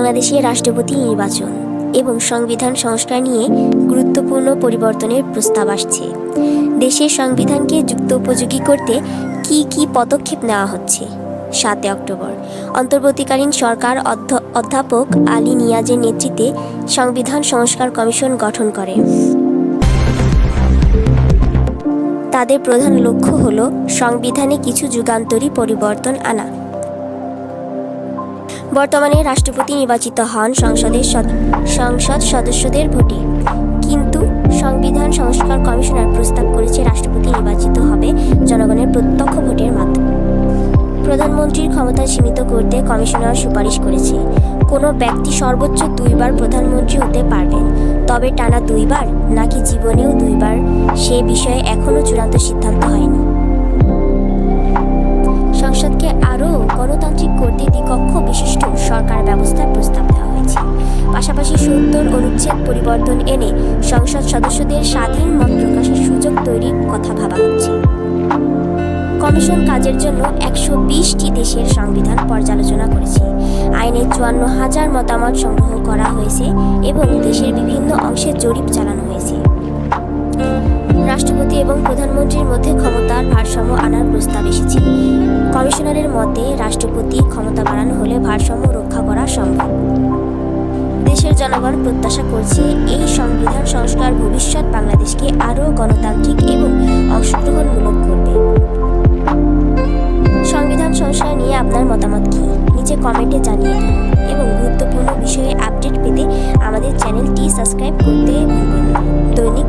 বাংলাদেশে রাষ্ট্রপতি নির্বাচন এবং সংবিধান সংস্কার নিয়ে গুরুত্বপূর্ণ পরিবর্তনের প্রস্তাব আসছে। দেশের সংবিধানকে যুক্ত উপযোগী করতে কি কি পদক্ষেপ নেওয়া হচ্ছে? সাতই অক্টোবর। অন্তর্বর্তীকালীন সরকার অধ্য- অধ্যাপক আলী নিয়াজের নেতৃত্বে সংবিধান সংস্কার কমিশন গঠন করে। তাদের প্রধান লক্ষ্য হল সংবিধানে কিছু যুগান্তরী পরিবর্তন আনা। বর্তমানে রাষ্ট্রপতি নির্বাচিত হন সংসদের সংসদ সদস্যদের ভোটে। কিন্তু সংবিধান সংস্কার কমিশনার প্রস্তাব করেছে রাষ্ট্রপতি নির্বাচিত হবে জনগণের প্রত্যক্ষ ভোটের মাধ্যমে। প্রধানমন্ত্রীর ক্ষমতা সীমিত করতে কমিশনার সুপারিশ করেছে। কোনো ব্যক্তি সর্বোচ্চ দুইবার প্রধানমন্ত্রী হতে পারবেন, তবে টানা দুইবার নাকি জীবনেও দুইবার, সে বিষয়ে এখনও চূড়ান্ত সিদ্ধান্ত সংসদকে আরও গণতান্ত্রিক করতে দ্বিকক্ষ বিশিষ্ট সরকার ব্যবস্থার প্রস্তাব দেওয়া হয়েছে। পাশাপাশি সত্তর অনুচ্ছেদ পরিবর্তন এনে সংসদ সদস্যদের স্বাধীন মত প্রকাশের সুযোগ তৈরির কথা ভাবা হচ্ছে। কমিশন কাজের জন্য একশো বিশটি দেশের সংবিধান পর্যালোচনা করেছে। আইনের চুয়ান্ন হাজার মতামত সংগ্রহ করা হয়েছে এবং দেশের বিভিন্ন অংশে জরিপ চালানো হয়েছে। রাষ্ট্রপতি এবং প্রধানমন্ত্রীর মধ্যে ক্ষমতার ভারসাম্য আনার প্রস্তাব এসেছে। কমিশনারের মতে, রাষ্ট্রপতি ক্ষমতা বাড়ানো হলে ভারসাম্য রক্ষা করা সম্ভব। দেশের জনগণ প্রত্যাশা করছে এই সংবিধান সংস্কার ভবিষ্যৎ বাংলাদেশকে আরও গণতান্ত্রিক এবং অংশগ্রহণমূলক করবে। সংবিধান সংস্কার নিয়ে আপনার মতামত কি? নিচে কমেন্টে জানিয়ে দিন এবং গুরুত্বপূর্ণ বিষয়ে আপডেট পেতে আমাদের চ্যানেলটি সাবস্ক্রাইব করতে দৈনিক